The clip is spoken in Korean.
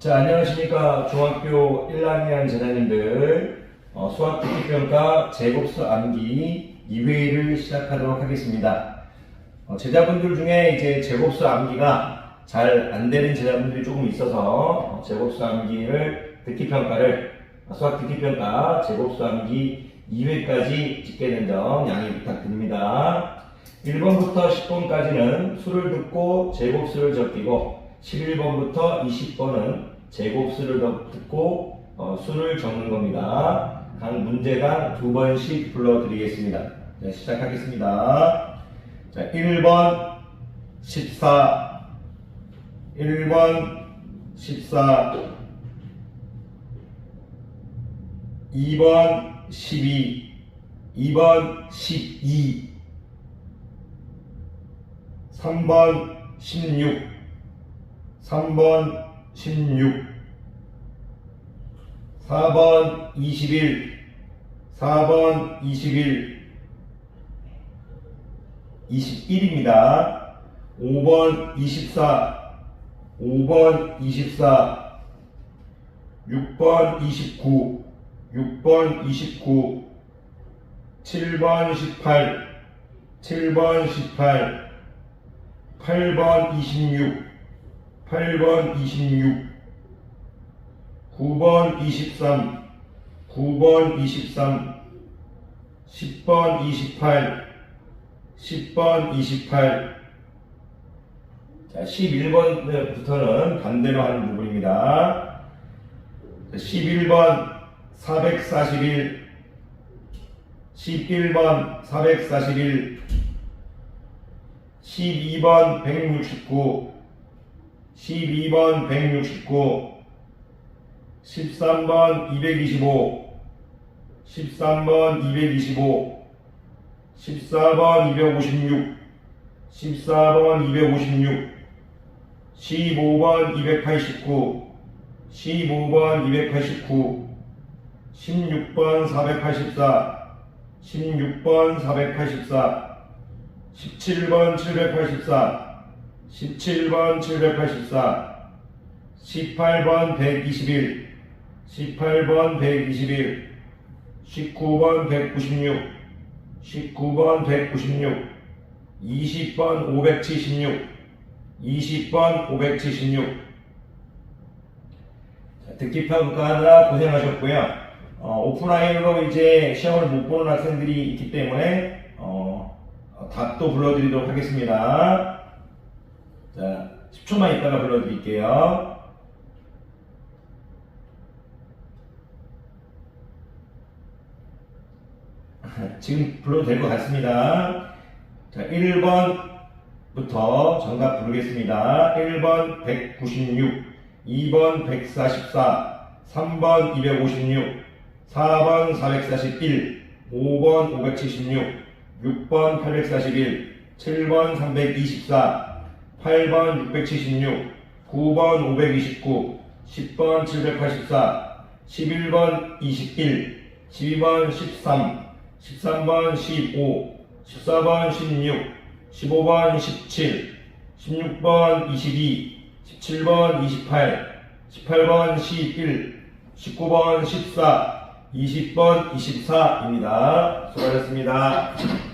자, 안녕하십니까. 중학교 1학년 제자님들, 어, 수학 듣기평가 제곱수 암기 2회를 시작하도록 하겠습니다. 어, 제자분들 중에 이제 제곱수 암기가 잘 안 되는 제자분들이 조금 있어서 어, 제곱수 암기를 듣기평가를 어, 수학 듣기평가 제곱수 암기 2회까지 찍게 된 점 양해 부탁드립니다. 1번부터 10번까지는 수를 듣고 제곱수를 적기고 11번부터 20번은 제곱수를 더 듣고 어, 수를 적는 겁니다. 각 문제당 두 번씩 불러드리겠습니다. 네, 시작하겠습니다. 자, 1번 14 1번 14 2번 12 2번 12 3번 16 3번 16 4번 21 4번 21 21입니다. 5번 24 5번 24 6번 29 6번 29 7번 18 7번 18 8번 26 8번 26 9번 23 9번 23 10번 28 10번 28 자, 11번부터는 반대로 하는 부분입니다. 자, 11번 441 11번 441 12번 169 12번 169 13번 225 13번 225 14번 256 14번 256 15번 289 15번 289 16번 484 16번 484 17번 784 17번 784 18번 121 18번 121 19번 196 19번 196 20번 576 20번 576 자, 듣기 평가하느라 고생하셨고요. 어, 오프라인으로 이제 시험을 못 보는 학생들이 있기 때문에 어, 어, 답도 불러드리도록 하겠습니다. 자, 10초만 있다가 불러드릴게요. 지금 불러도 될 것 같습니다. 자, 1번부터 정답 부르겠습니다. 1번 196, 2번 144, 3번 256, 4번 441, 5번 576, 6번 841, 7번 324, 8번 676, 9번 529, 10번 784, 11번 21, 12번 13, 13번 15, 14번 16, 15번 17, 16번 22, 17번 28, 18번 11, 19번 14, 20번 24입니다. 수고하셨습니다.